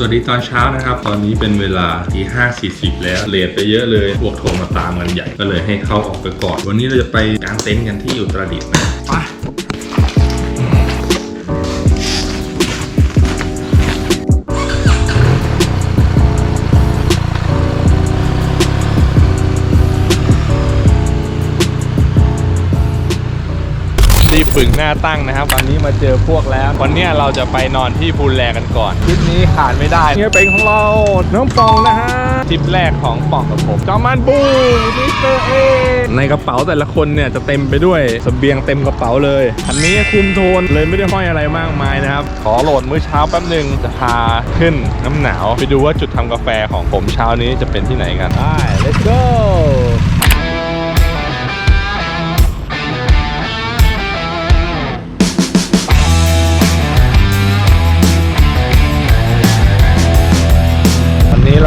สวัสดีตอนเช้านะครับ ตอนนี้เป็นเวลาที่5.40 แล้วเลทไปเยอะเลยพวกโทรมาตามกันใหญ่ก็เลยให้เข้าออกไปก่อน วันนี้เราจะไปกางเต็นท์กันที่อุตรดิตถ์นะไป รีบฝึกหน้าตั้งนะครับ วันนี้มาเจอพวกแล้ว วันเนี้ยเราจะไปนอนที่พูลแลกันก่อนทริปนี้ขาดไม่ได้เนี่ยเป็นของเราน้องปองนะฮะทริปแรกของปองกับผมจอมันบูมิสเตอร์เอในกระเป๋าแต่ละคนเนี่ยจะเต็มไปด้วยเสบียงเต็มกระเป๋าเลยอันนี้คุมโทนเลยไม่ได้ห้อยอะไรมากมายนะครับขอโหลดมื้อเช้าแป๊บหนึ่งจะพาขึ้นน้ำหนาว ไปดูว่าจุดทำกาแฟของผมเช้านี้จะเป็นที่ไหนกันได้ let's go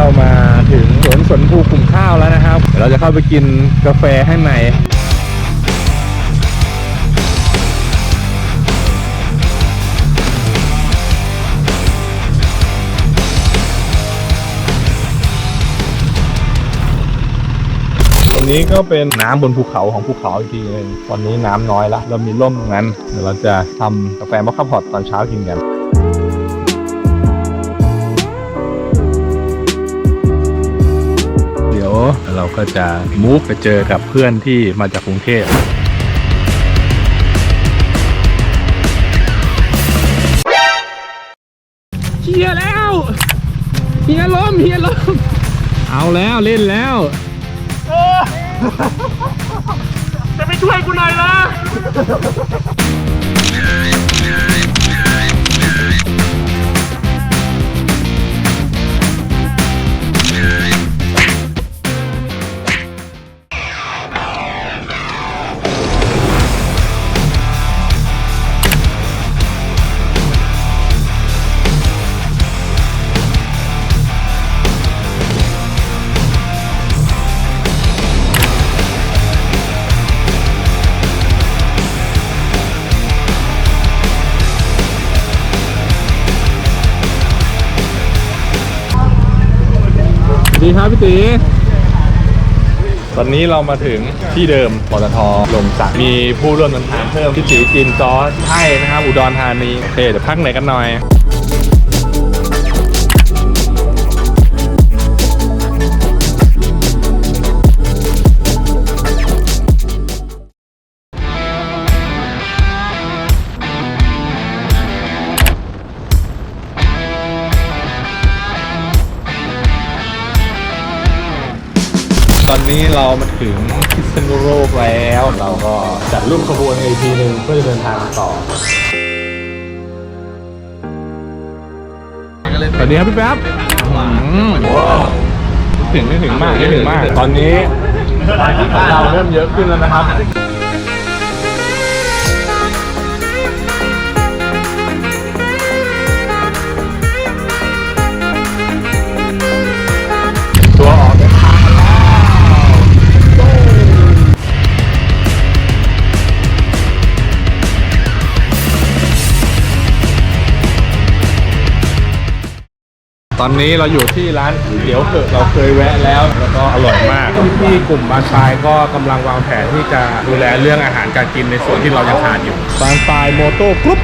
เรามาถึงสวนสนภูกลุ่มข้าวแล้วนะครับ เดี๋ยวเราจะเข้าไปกินกาแฟข้างในวันนี้ก็เป็นน้ำบนภูเขาของภูเขาอีกทีนึงวันนี้น้ำน้อยละเรามีร่มตรงนั้น เดี๋ยวเราจะทำกาแฟมอคคาพอตตอนเช้ากินกัน ก็จะมูฟไปเจอกับเพื่อนที่มาจากกรุงเทพเฮียแล้วเฮียล้มเฮียล้มเอาแล้วเล่นแล้ว จะไปช่วยกูหน่อยนะ ครับพี่ตีตอนนี้เรามาถึงที่เดิมปตทลมสักมีผู้ร่วมเดินทางเพิ่มพี่ตีจินจอร์จไทยนะครับอุดรธานีโอเคเดี๋ยวพักไหนกันหน่อย ตอนนี้เรามาถึงพิษณุโลกแล้ว เราก็จัดรูปขบวนอีกทีหนึ่งเพื่อจะเดินทางต่อสวัสดีครับพี่แป๊บอืมถึงไม่ถึงมากไม่ถึงมาก ตอนนี้เราเริ่มเยอะขึ้นแล้วนะครับ ตอนนี้เราอยู่ที่ร้านเตี๋ยวเกิดเราเคยแวะแล้ว แล้วก็อร่อยมากพี่ๆกลุ่มบานปลายก็กำลังวางแผนที่จะดูแลเรื่องอาหารการกินในส่วนที่เรายังขาดอยู่บานปลายโมโต้กรุ๊ป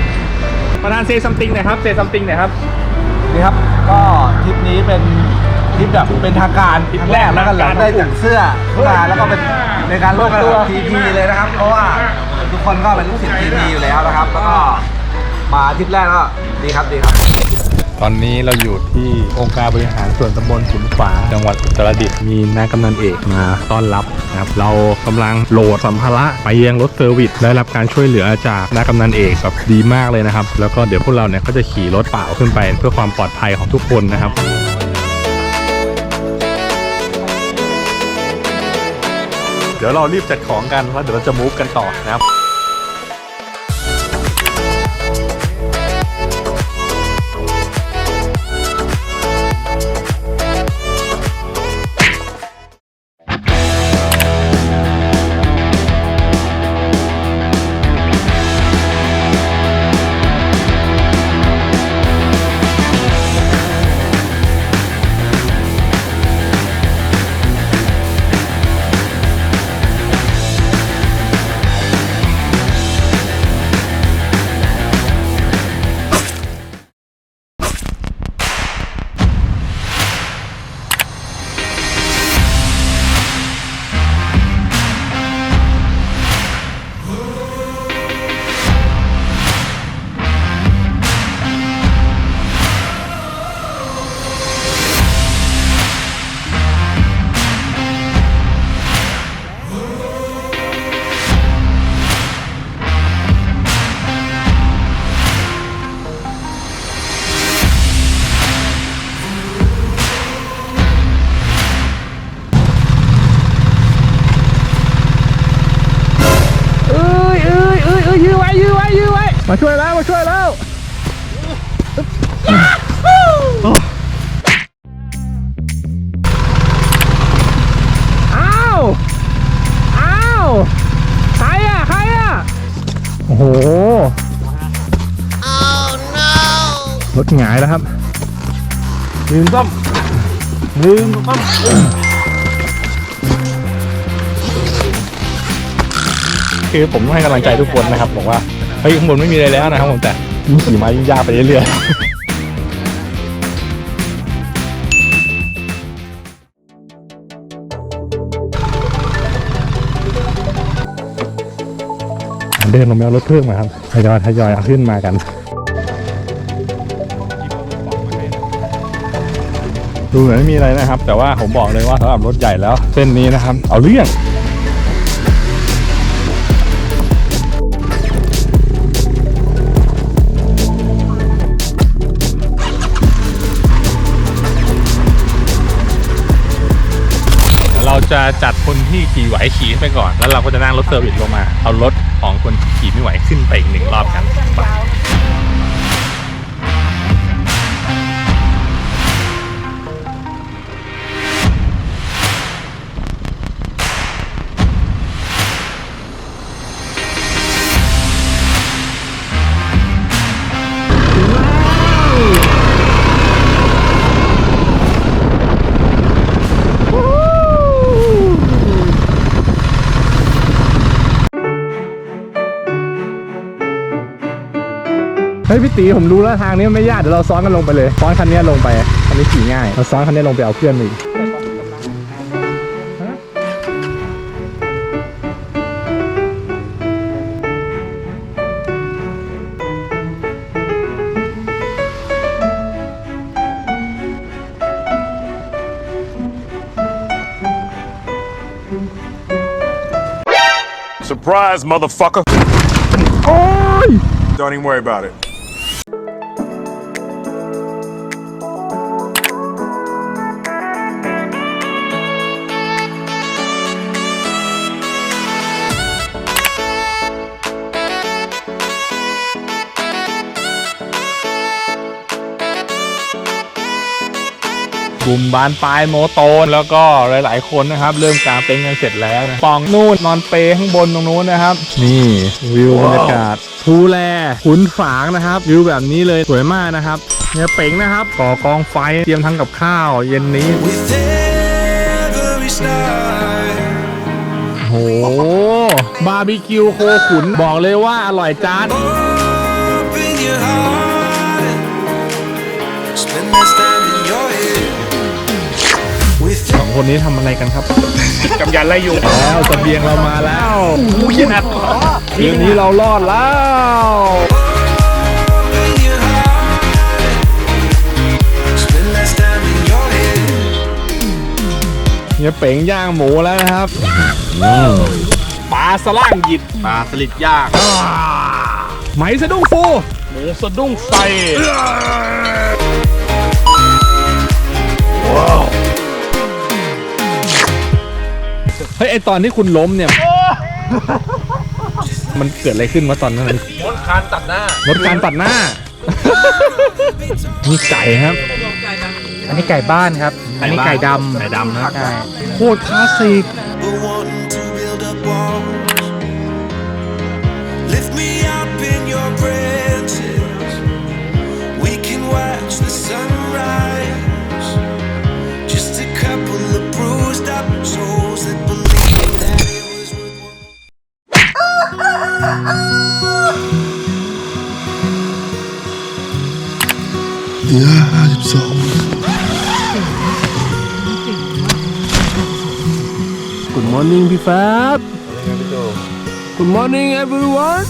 ประธานเซซัมติงหน่อยครับเซซัมติงหน่อยครับนี่ครับก็ทริปนี้เป็นทริปแบบเป็นทางการทริปแรกแล้วก็หลังได้จากเสื้อมาแล้วก็เป็นในการร่วมกันกับทีพีเลยนะครับเพราะว่าทุกคนก็เป็นลูกศิษย์ทีพีอยู่แล้วนะครับ แล้วก็มาทริปแรกก็ดีครับดีครับ ตอนนี้เราอยู่ที่องค์การบริหารส่วนตำบลขุนขวาจังหวัดอุตรดิตถ์มีนายกำนันเอกมาต้อนรับนะครับเรากำลังโหลดสัมภาระไปยังรถเซอร์วิสได้รับการช่วยเหลือจากนายกำนันเอกแบบดีมากเลยนะครับ แล้วก็เดี๋ยวพวกเราเนี่ยก็จะขี่รถเปล่าขึ้นไป เพื่อความปลอดภัยของทุกคนนะครับ เดี๋ยวเรารีบจัดของกันแล้วเดี๋ยวเราจะมูฟกันต่อนะครับ มาช่วยแล้วมาช่วยแล้วอ้าวอ้าวใครอะใครอะโอ้โหรถหงายแล้วครับลืมต้มลืมต้มคือผมให้กำลังใจทุกคนนะครับบอกว่าเฮ้ยข้างบนไม่มีอะไรแล้วนะครับผมแต่ยิ่งขี่มายิ่งยากไปเรื่อยๆเดินลงแมวรถเพิ่มมาครับทยอยทยอยเอาขึ้นมากัน ดูเหมือนไม่มีอะไรนะครับ แต่ว่าผมบอกเลยว่าสำหรับรถใหญ่แล้ว เส้นนี้นะครับ เอาเรื่อง จะจัดคนที่ขี่ไหวขี่ไปก่อน แล้วเราก็จะนั่งรถเซอร์วิสลงมา เอารถของคนที่ขี่ไม่ไหวขึ้นไปอีกหนึ่งรอบกันไป เฮ้ยพี่ตีผมรู้แล้วทางนี้มันไม่ยากเดี๋ยวเราซ้อนกันลงไปเลยซ้อนคันนี้ลงไปคันนี้ขี่ง่ายเราซ้อนคันนี้ลงไปเอาเพื่อนมาอีก Surprise, motherfucker. โอ้ย Don't even worry about it. กลุ่มบานปลายโมโตน แล้วก็หลาย ๆ คนนะครับ เริ่มกางเต็นท์กันเสร็จแล้วนะปองนู่นนอนเปข้างบนตรงนู้นนะครับ นี่วิวบรรยากาศภูแลขุนฝางนะครับวิวแบบนี้เลยสวยมากนะครับเนี่ยเป๋งนะครับก่อกองไฟเตรียมทำกับข้าวเย็นนี้ With every star โหบาร์บีคิวโคขุนบอกเลยว่าอร่อยจาน Spend less time องคนนี้ทำอะไรกันครับกำยันไล่ยุงแล้วเสบียงเรามาแล้วเรื่องนี้เรารอดแล้ว open your heart Spend less time in your head เนี่ยเป๋งย่างหมูแล้วนะครับปลาสล่างหยิดปลาสลิดย่างไหมสะดุ้งฟูหมูสะดุ้งไฟ เฮ้ยไอตอนที่คุณล้มเนี่ย มันเกิดอะไรขึ้นวะตอนนั้นรถคานตัดหน้ารถคานตัดหน้า นี่ไก่ครับ อันนี้ไก่บ้านครับ อันนี้ไก่ดำไก่ดำนะครับใช่โคตรคลาสสิก But wanting to build up walls Lift me up in your branches Good morning พี่แฟบ Good morning everyone